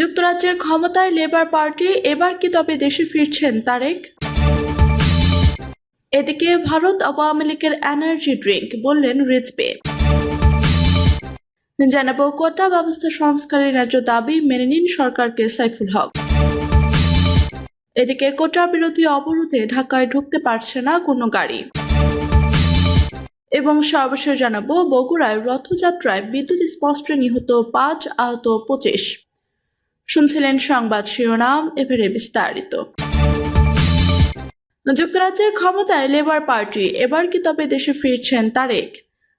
যুক্তরাজ্যের ক্ষমতায় labour party এবার কি তবে দেশে ফিরছেন তারেক? এদিকে ভারত আওয়ামী লীগের এনার্জি ড্রিঙ্ক বললেন রিজবে। জানাব কোটা ব্যবস্থা সংস্কারের ন্যায্য দাবি মেনে নিন সরকারকে সাইফুল হক। এদিকে কোটা বিরোধী অবরোধে ঢাকায় ঢুকতে পারছে না কোনো গাড়ি। এবং সর্বশেষ জানাব বগুড়ায় রথযাত্রায় বিদ্যুৎ স্পষ্টে নিহত পাঁচ আহত পঁচিশ। শুনছিলেন সংবাদ শিরোনাম, এবারে বিস্তারিত। যুক্তরাজ্যের ক্ষমতায় লেবার পার্টি এবার কি তবে দেশে ফিরছেন তারেক?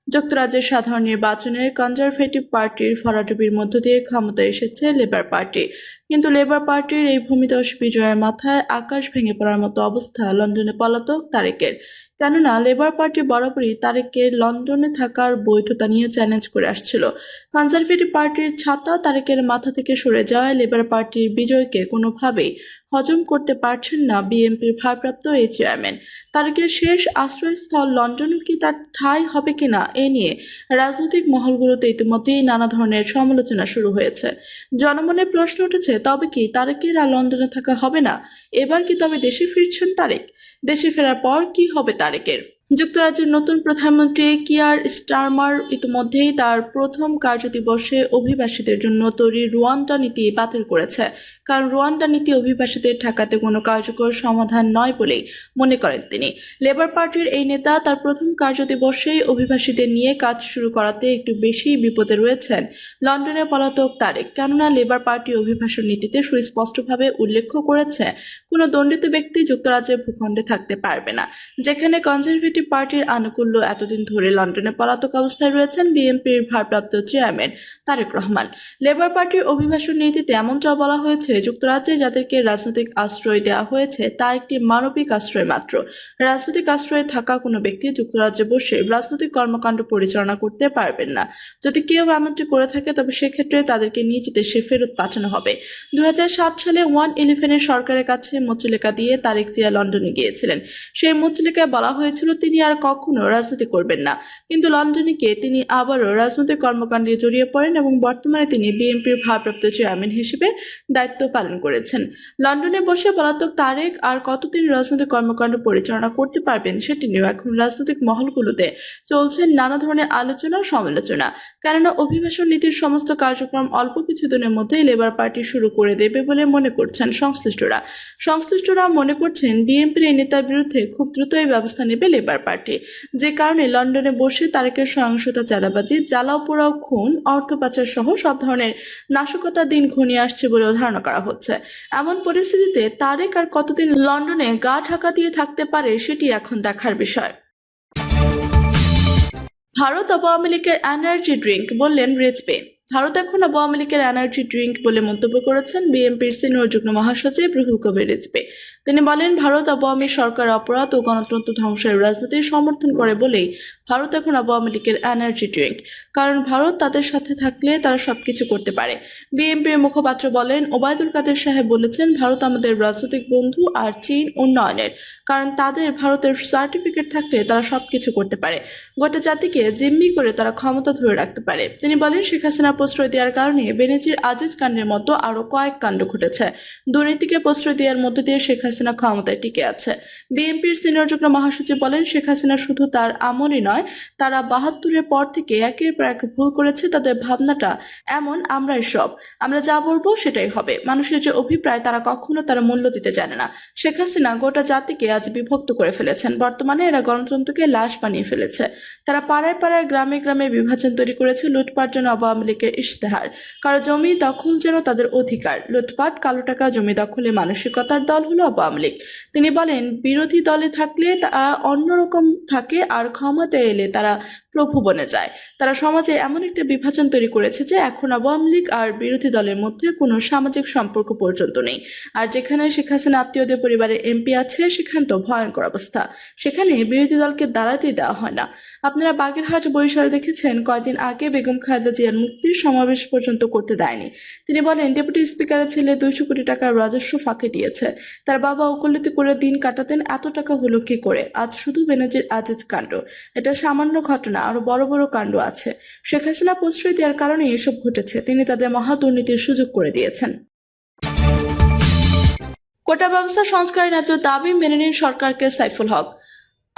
যুক্তরাজ্যের সাধারণ নির্বাচনের কনজারভেটিভ পার্টির ভরাডুবির মধ্য দিয়ে ক্ষমতায় এসেছে লেবার পার্টি কিন্তু লেবার পার্টির এই ভূমিদশ বিজয়ের মাথায় আকাশ ভেঙে পড়ার মতো অবস্থা লন্ডনে পলাতক তারেকের। কেননা লেবার পার্টি বরাবরই তারেকের লন্ডনে থাকার বৈধতা নিয়ে চ্যালেঞ্জ করে আসছিল। কনজারভেটিভ পার্টির ছাতা তারেকের মাথা থেকে সরে যাওয়ায় লেবার পার্টির বিজয়কে কোনোভাবেই হজম করতে পারছেন না বিএনপির ভারপ্রাপ্ত এই চেয়ারম্যান। তারেকের শেষ আশ্রয়স্থল লন্ডনে কি তার ঠাঁই হবে কিনা এ নিয়ে রাজনৈতিক মহলগুলোতে ইতিমধ্যেই নানা ধরনের সমালোচনা শুরু হয়েছে। জনমনে প্রশ্ন উঠেছে, তবে কি তারেকের আর লন্ডনে থাকা হবে না? এবার কি তবে দেশে ফিরছেন তারেক? দেশে ফেরার পর কি হবে তারেকের যুক্তরাজ্যের নতুন প্রধানমন্ত্রী কিয়ার স্টারমার ইতিমধ্যেই তার প্রথম কার্যদিবসে অভিবাসীদের জন্য তৈরি রুয়ান্ডা নীতি বাতিল করেছে। কারণ রুয়ান্ডা নীতি অভিবাসীদের ঠেকাতে কোনো কার্যকর সমাধান নয় বলেই মনে করেন তিনি। লেবার পার্টির এই নেতা তার প্রথম কার্যদিবসেই অভিবাসীদের নিয়ে কাজ শুরু করাতে একটু বেশি বিপদে রয়েছেন। লন্ডনের পলাতক তারেক, কেননা লেবার পার্টি অভিবাসন নীতিতে সুস্পষ্টভাবে উল্লেখ করেছে, কোনো দণ্ডিত ব্যক্তি যুক্তরাজ্যের ভূখণ্ডে থাকতে পারবে না। যেখানে কনজারভেটিভ পার্টির আনুকূল্য এতদিন ধরে লন্ডনে পলাতক অবস্থায় রয়েছেন বিএনপির ভারপ্রাপ্ত চেয়ারম্যান তারেক রহমান। লেবার পার্টির অভিবাসন নীতিতে এমনটাও বলা হয়েছে, যুক্তরাজ্যে যাদেরকে রাজনৈতিক আশ্রয় দেওয়া হয়েছে, তা একটি মানবিক আশ্রয় মাত্র। রাজনৈতিক আশ্রয়ে থাকা কোনো ব্যক্তি যুক্তরাজ্যে বসে রাজনৈতিক কর্মকাণ্ড পরিচালনা করতে পারবেন না। যদি কেউ এমনটি করে থাকে, তবে সেক্ষেত্রে তাদেরকে নিজ দেশে ফেরত পাঠানো হবে। দু হাজার সাত সালে ওয়ান ইলেভেনের সরকারের কাছে মুচলেকা দিয়ে তারেক জিয়া লন্ডনে গিয়েছিলেন। সেই মুচলেকায় বলা হয়েছিল, তিনি আর কখনো রাজনীতি করবেন না। কিন্তু লন্ডনে গিয়ে তিনি আবারও রাজনৈতিক কর্মকাণ্ডে জড়িয়ে পড়েন এবং বর্তমানে তিনি বিএনপির ভারপ্রাপ্ত চেয়ারম্যান হিসেবে দায়িত্ব পালন করেছেন। লন্ডনে বসে পলাতক তারেক আর কতদিন রাজনৈতিক কর্মকাণ্ড পরিচালনা করতে পারবেন সেটি নিয়েও এখন রাজনৈতিক মহলগুলোতে চলছে নানা ধরনের আলোচনা ও সমালোচনা। কেননা অভিবাসন নীতির সমস্ত কার্যক্রম অল্প কিছুদিনের মধ্যেই লেবার পার্টি শুরু করে দেবে বলে মনে করছেন সংশ্লিষ্টরা। সংশ্লিষ্টরা মনে করছেন বিএনপির এই নেতার বিরুদ্ধে খুব দ্রুত এই ব্যবস্থা নেবে লেবার পার্টি যে কারণে লন্ডনে বসে তারেকের সহিংসতা চাঁদাবাজি, জ্বালাও পোড়াও খুন, অর্থ পাচার সহ সব ধরনের নাশকতার দিন ঘনিয়ে আসছে বলেও ধারণা করা হচ্ছে। এমন পরিস্থিতিতে তারেক আর কতদিন লন্ডনে গা ঢাকা দিয়ে থাকতে পারে সেটি এখন দেখার বিষয়। ভারত আওয়ামী লীগের এনার্জি ড্রিঙ্ক বললেন রেজবে ভারত এখন আওয়ামী লীগের এনার্জি ড্রিঙ্ক বলে মন্তব্য করেছেন বিএনপির সিনিয়র যুগ্ম মহাসচিব রুহুল কবির রিজবে তিনি বলেন, ভারত আওয়ামী সরকার অপরাধ ও গণতন্ত্র ধ্বংসের রাজনীতির সমর্থন করে বলেই ভারত এখন আওয়ামী লীগের এনার্জি ড্রিঙ্ক কারণ ভারত তাদের সাথে থাকলে তারা সবকিছু করতে পারে। বিএনপির মুখপাত্র বলেন, ওবায়দুল কাদের সাহেব বলেছেন, ভারত আমাদের রাজনৈতিক বন্ধু আর চীন উন্নয়নের। কারণ তাদের ভারতের সার্টিফিকেট থাকলে তারা সবকিছু করতে পারে। গোটা জাতিকে জিম্মি করে তারা ক্ষমতা ধরে রাখতে পারে। তিনি বলেন, শেখ হাসিনা প্রশ্রয় দেওয়ার কারণে বেনেজির আজিজ কাণ্ডের মতো আরও কয়েক কাণ্ড ঘটেছে। দুর্নীতিকে প্রশ্রয় দেওয়ার মধ্য দিয়ে শেখ হাসিনা ক্ষমতায় টিকে আছে। বিএনপির সিনিয়র যুগ্ম মহাসচিব বলেন, শেখ হাসিনা শুধু তার আমলই নয়, তারা বাহাত্তরের পর থেকে একের পর এক ভুল করেছে, তাদের ভাবনাটা এমন, আমরাই সব। আমরা যা বলব সেটাই হবে। মানুষের যে অভিপ্রায় তারা কখনো তারা মূল্য দিতে জানে না। শেখ হাসিনা গোটা জাতিকে আজ বিভক্ত করে ফেলেছেন। বর্তমানে এরা গণতন্ত্রকে লাশ বানিয়ে ফেলেছে। তারা পাড়ায় পাড়ায়, গ্রামে গ্রামে বিভাজন তৈরি করেছে লুটপাট যেন আওয়ামী লীগের ইশতেহার। কারও জমি দখল যেন তাদের অধিকার। লুটপাট, কালো টাকা, জমি দখলে মানসিকতার দল হলো আওয়ামী লীগ। তিনি বলেন, বিরোধী দলে থাকলে তারা অন্যরকম থাকে, আর ক্ষমতায় এলে তারা প্রভু বনে যায়। তারা সমাজে এমন একটা বিভাজন তৈরি করেছে যে এখন আওয়ামী লীগ আর বিরোধী দলের মধ্যে কোনো সামাজিক সম্পর্ক পর্যন্ত নেই। আর যেখানে শেখ হাসিনা আত্মীয়দের পরিবারে এমপি আছে, সেখানে তো ভয়ঙ্কর অবস্থা। সেখানে বিরোধী দলকে দাঁড়াতেই দেওয়া হয় না। আপনারা বাগেরহাট বরিশাল দেখেছেন, কয়েকদিন আগে বেগম খালেদা জিয়ার মুক্তির সমাবেশ পর্যন্ত করতে দেয়নি। তিনি বলেন, ডেপুটি স্পিকারের ছেলে দুইশো কোটি টাকার রাজস্ব ফাঁকে দিয়েছে। তার বাবা ওকলতি করে দিন কাটাতেন, এত টাকা হলো কি করে? আজ শুধু বেনাজির আজিজ কাণ্ড। এটা সামান্য ঘটনা, আরও বড় বড় কাণ্ড আছে। শেখ হাসিনা প্রশ্রয় দেওয়ার কারণে এসব ঘটেছে। তিনি তাদের মহা দুর্নীতির সুযোগ করে দিয়েছেন। কোটা ব্যবস্থা সংস্কারের ন্যায্য দাবি মেনে নিন সরকারকে সাইফুল হক।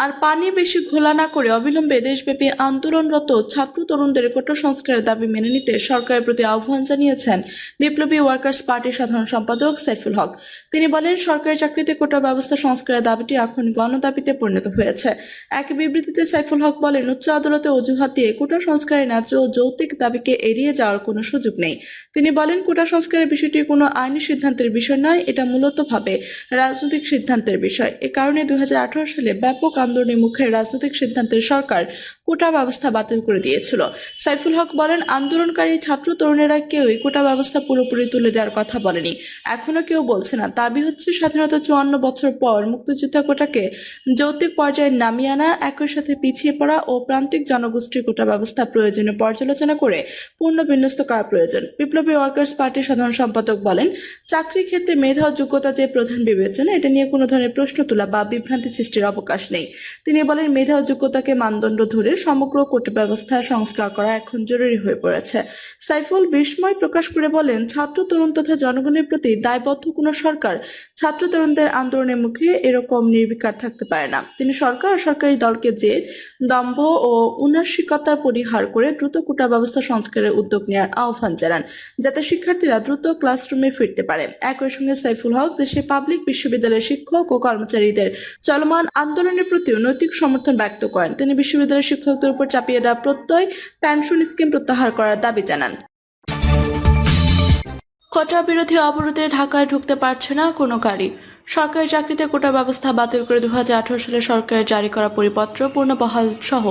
আর পানি বেশি ঘোলা না করে অবিলম্বে দেশব্যাপী আন্দোলনরত ছাত্র তরুণদের কোটা সংস্কারের দাবি মেনে নিতে সরকারের প্রতি আহ্বান জানিয়েছেন বিপ্লবী ওয়ার্কার্স পার্টির সাধারণ সম্পাদক সাইফুল হক। তিনি বলেন, সরকারি চাকরিতে কোটা ব্যবস্থা সংস্কারের দাবিটি এখন গণদাবিতে পরিণত হয়েছে। এক বিবৃতিতে সাইফুল হক বলেন, উচ্চ আদালতে অজুহাত দিয়ে কোটা সংস্কারের ন্যায্য ও যৌক্তিক দাবিকে এড়িয়ে যাওয়ার কোনো সুযোগ নেই। তিনি বলেন কোটা সংস্কারের বিষয়টি কোনো আইনি সিদ্ধান্তের বিষয় নয়, এটা মূলত ভাবে রাজনৈতিক সিদ্ধান্তের বিষয়। এ কারণে দুই হাজার আঠারো সালে ব্যাপক আন্দোলনের মুখে রাজনৈতিক সিদ্ধান্তের সরকার কোটা ব্যবস্থা বাতিল করে দিয়েছিল। সাইফুল হক বলেন, আন্দোলনকারী ছাত্র তরুণেরা কেউই কোটা ব্যবস্থা পুরোপুরি তুলে দেওয়ার কথা বলেনি। এখনও কেউ বলছে না। দাবি হচ্ছে, স্বাধীনতা চুয়ান্ন বছর পর মুক্তিযোদ্ধা কোটাকে যৌক্তিক পর্যায়ে নামিয়ে আনা, একই সাথে পিছিয়ে পড়া ও প্রান্তিক জনগোষ্ঠীর কোটা ব্যবস্থা প্রয়োজনে পর্যালোচনা করে পূর্ণ বিন্যস্ত করা প্রয়োজন। বিপ্লবী ওয়ার্কার্স পার্টির সাধারণ সম্পাদক বলেন, চাকরি ক্ষেত্রে মেধা যোগ্যতা যে প্রধান বিবেচনা, এটা নিয়ে কোনো ধরনের প্রশ্ন তোলা বা বিভ্রান্তি সৃষ্টির অবকাশ নেই। তিনি বলেন, মেধা যোগ্যতাকে মানদণ্ড ধরে সমগ্র কোটা ব্যবস্থা সংস্কার করা এখন জরুরি হয়ে পড়েছে। সাইফুল বিস্ময় প্রকাশ করে বলেন, ছাত্র তরুণ তথা জনগণের প্রতি দায়বদ্ধ কোনো সরকার ছাত্র তরুণদের আন্দোলনের মুখে এরকম নির্বিকার থাকতে পারে না। তিনি সরকার আর সরকারি দলকে যে দম্ভ ও উনাসিকতা পরিহার করে দ্রুত কোটা ব্যবস্থা সংস্কারের উদ্যোগ নেওয়ার আহ্বান জানান, যাতে শিক্ষার্থীরা দ্রুত ক্লাসরুমে ফিরতে পারে। একই সঙ্গে সাইফুল হক দেশে পাবলিক বিশ্ববিদ্যালয়ের শিক্ষক ও কর্মচারীদের চলমান আন্দোলনের প্রতিও নৈতিক সমর্থন ব্যক্ত করেন। তিনি বিশ্ববিদ্যালয়ের শিক্ষকদের উপর চাপিয়ে দেওয়া প্রত্যয় পেনশন স্কিম প্রত্যাহার করার দাবি জানান। কটা বিরোধী অবরোধে ঢাকায় ঢুকতে পারছে না কোনো গাড়ি। সরকারি চাকরিতে কোটা ব্যবস্থা বাতিল করে দু হাজার আঠারো সালে সরকারের জারি করা পরিপত্র পূর্ণবহাল সহ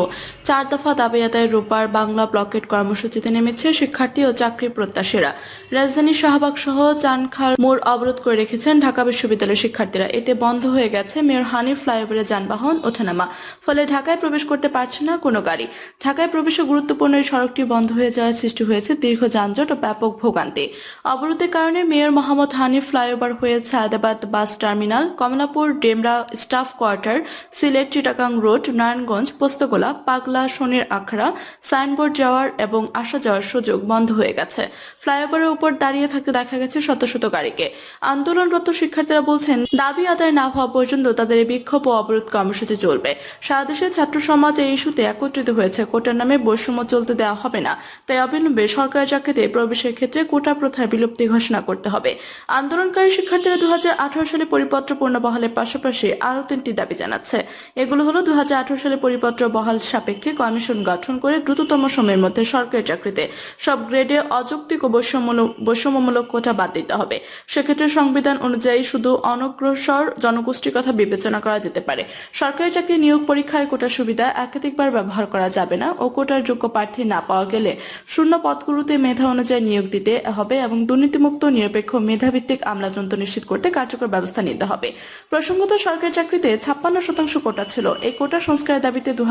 চার দফা দাবি আদায় রোববার বাংলা ব্লকেট কর্মসূচিতে নেমেছে শিক্ষার্থী ও চাকরি প্রত্যাশীরা। রাজধানীর শাহবাগ সহ চানখাল মোড় অবরোধ করে রেখেছেন ঢাকা বিশ্ববিদ্যালয়ের শিক্ষার্থীরা। এতে বন্ধ হয়ে গেছে মেয়র হানিফ ফ্লাইওভারের যানবাহন ওঠানামা ফলে ঢাকায় প্রবেশ করতে পারছে না কোনো গাড়ি। ঢাকায় প্রবেশে গুরুত্বপূর্ণ এই সড়কটি বন্ধ হয়ে যাওয়ার সৃষ্টি হয়েছে দীর্ঘ যানজট ও ব্যাপক ভোগান্তি। অবরোধের কারণে মেয়র মোহাম্মদ হানিফ ফ্লাইওভার হয়ে Sayedabad bus terminal Kamalapur Demra staff quarter Sylhet Chittagong road Narayanganj, Postogola, Pagla, Shonir Akhra signboard যাওয়ার এবং আসা যাওয়ার সুযোগ বন্ধ হয়ে গেছে। ফ্লাইওভারের উপর দাঁড়িয়ে থাকতে দেখা গেছে শত শত গাড়িকে। আন্দোলনরত শিক্ষার্থীরা বলছেন, দাবি আদায় না হওয়া পর্যন্ত তাদের বিক্ষোভ ও অবরোধ কর্মসূচি চলবে। সারা দেশের ছাত্র সমাজ এই ইস্যুতে একত্রিত হয়েছে। কোটার নামে বৈষম্য চলতে দেওয়া হবে না। তাই অবিলম্বে সরকারি চাকরিতে প্রবেশের ক্ষেত্রে কোটা প্রথার বিলুপ্তি ঘোষণা করতে হবে। আন্দোলনকারী শিক্ষার্থীরা দু হাজার আঠারো সালে পরিপত্র পূর্ণবহালের পাশাপাশি আরও তিনটি দাবি জানাচ্ছে। এগুলো হলো দু সালে পরিপত্র বহাল সাপেক্ষে কমিশন গঠন করে দ্রুততম সময়ের মধ্যে সরকারি চাকরিতে সব গ্রেডে অযৌক্তিক ও বৈষম্যমূলক কোটা বাদ দিতে হবে। সেক্ষেত্রে সংবিধান অনুযায়ী শুধু অনগ্রসর জনগোষ্ঠীর কথা বিবেচনা করা যেতে পারে। সরকারি চাকরি নিয়োগ পরীক্ষায় কোটা সুবিধা একাধিকবার ব্যবহার করা যাবে না ও কোটার যোগ্য প্রার্থী না পাওয়া গেলে শূন্য পদগুলোতে মেধা অনুযায়ী নিয়োগ দিতে হবে এবং দুর্নীতিমুক্ত নিরপেক্ষ মেধাভিত্তিক আমলাতন্ত্র নিশ্চিত করতে কার্যকর ব্যবস্থা নিতে হবে। প্রসঙ্গত সরকারি চাকরিতে ছাপ্পান্ন শতাংশ কোটা ছিল। এই কোটা সংস্কারের দাবিতে দু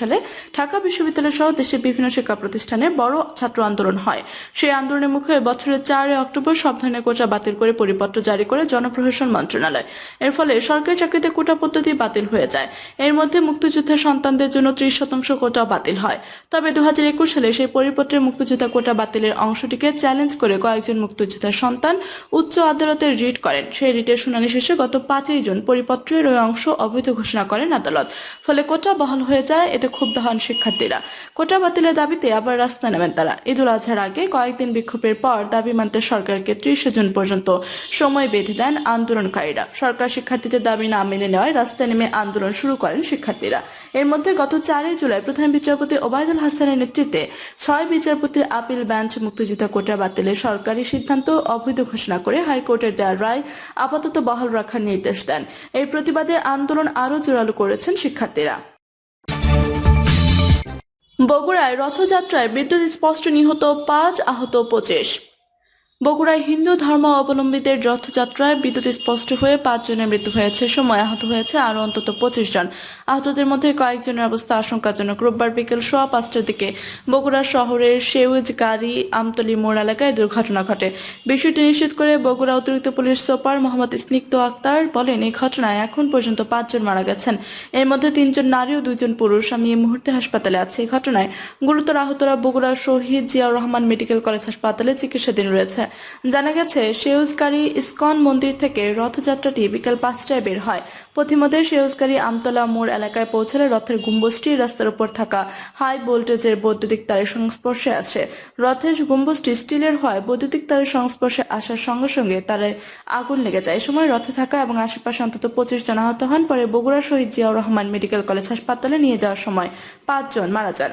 সালে ঢাকা বিশ্ববিদ্যালয় সহ দেশের বিভিন্ন শিক্ষা প্রতিষ্ঠানে বড় ছাত্র আন্দোলন হয়। সেই আন্দোলনের মুখে বছরের চারই অক্টোবর সব ধরনের কোটা বাতিল করে পরিপত্র জারি করে জনপ্রশাসন মন্ত্রণালয়। এর ফলে সরকারি চাকরিতে কোটা পদ্ধতি বাতিল হয়ে যায়। এর মধ্যে মুক্তিযুদ্ধের সন্তানদের জন্য ত্রিশ শতাংশ কোটা বাতিল হয়। তবে দু হাজার একুশ সালে সেই পরিপত্রে মুক্তিযোদ্ধা কোটা বাতিলের অংশটিকে চ্যালেঞ্জ করে কয়েকজন মুক্তিযোদ্ধার সন্তান উচ্চ আদালতে রিট করেন। সেই রিটের শুনানি শেষে গত পাঁচই জুন পরিপত্রের ওই অংশ অবৈধ ঘোষণা করেন আদালত। ফলে কোটা বহাল হয়ে যায় এতে ক্ষুব্ধ হন শিক্ষার্থীরা। কোটা বাতিলের দাবিতে আবার রাস্তায় নামেন তারা। ঈদুল আজহার আগে কয়েকদিন বিক্ষোভের পর দাবি মানতে সরকারকে ত্রিশে জুন পর্যন্ত সময় বেঁধে দেন আন্দোলনকারীরা। সরকার শিক্ষার্থীদের দাবি না মেনে নেওয়ায় রাস্তায় নেমে আন্দোলন শুরু করেন শিক্ষার্থীরা। এর মধ্যে গত চারই জুলাই প্রধান বিচারপতি ওবায়দুল হাসানের নেতৃত্বে ছয় বিচারপতির আপিল বেঞ্চ মুক্তিযোদ্ধা কোটা বাতিলের সরকারি সিদ্ধান্ত অবৈধ ঘোষণা করে হাইকোর্টের দেওয়া রায় আপাতত বহাল রাখার নির্দেশ দেন। এই প্রতিবাদে আন্দোলন আরও জোরালো করেছেন শিক্ষার্থীরা। বগুড়ায় রথযাত্রায় বিদ্যুৎ স্পষ্ট নিহত পাঁচ আহত পঁচিশ। বগুড়ায় হিন্দু ধর্ম অবলম্বীদের রথযাত্রায় বিদ্যুৎ স্পষ্ট হয়ে পাঁচজনের মৃত্যু হয়েছে। সময় আহত হয়েছে আরও অন্তত পঁচিশ জন। আহতদের মধ্যে কয়েকজনের অবস্থা আশঙ্কাজনক। রোববার বিকেল সোয়া পাঁচটার দিকে বগুড়া শহরের সেউজ গাড়ি আমতলি মোড় এলাকায় দুর্ঘটনা ঘটে। বিষয়টি নিশ্চিত করে বগুড়া অতিরিক্ত পুলিশ সুপার মোহাম্মদ স্নিগ্ধ আক্তার বলেন, এই ঘটনায় এখন পর্যন্ত পাঁচজন মারা গেছেন। এর মধ্যে তিনজন নারী ও দুইজন পুরুষ। আমি এই মুহূর্তে হাসপাতালে আছি। এই ঘটনায় গুরুতর আহতরা বগুড়া শহীদ জিয়াউর রহমান মেডিকেল কলেজ হাসপাতালে চিকিৎসাধীন রয়েছে। জানা গেছে সেউজগাড়ি ইস্কন মন্দির থেকে রথযাত্রাটি বিকেল পাঁচটায় বের হয়। পথিমধ্যে সেউজগাড়ি আমতলা মোড় এলাকায় পৌঁছালে রথের গম্বুজটি রাস্তার উপর থাকা হাই ভোল্টেজের বৈদ্যুতিক তারের সংস্পর্শে আসে। রথের গম্বুজটি স্টিলের হয়, বৈদ্যুতিক তারের সংস্পর্শে আসার সঙ্গে সঙ্গে তারে আগুন লেগে যায়। এ সময় রথে থাকা এবং আশেপাশে অন্তত পঁচিশ জন আহত হন। পরে বগুড়া শহীদ জিয়াউর রহমান মেডিকেল কলেজ হাসপাতালে নিয়ে যাওয়ার সময় পাঁচজন মারা যান।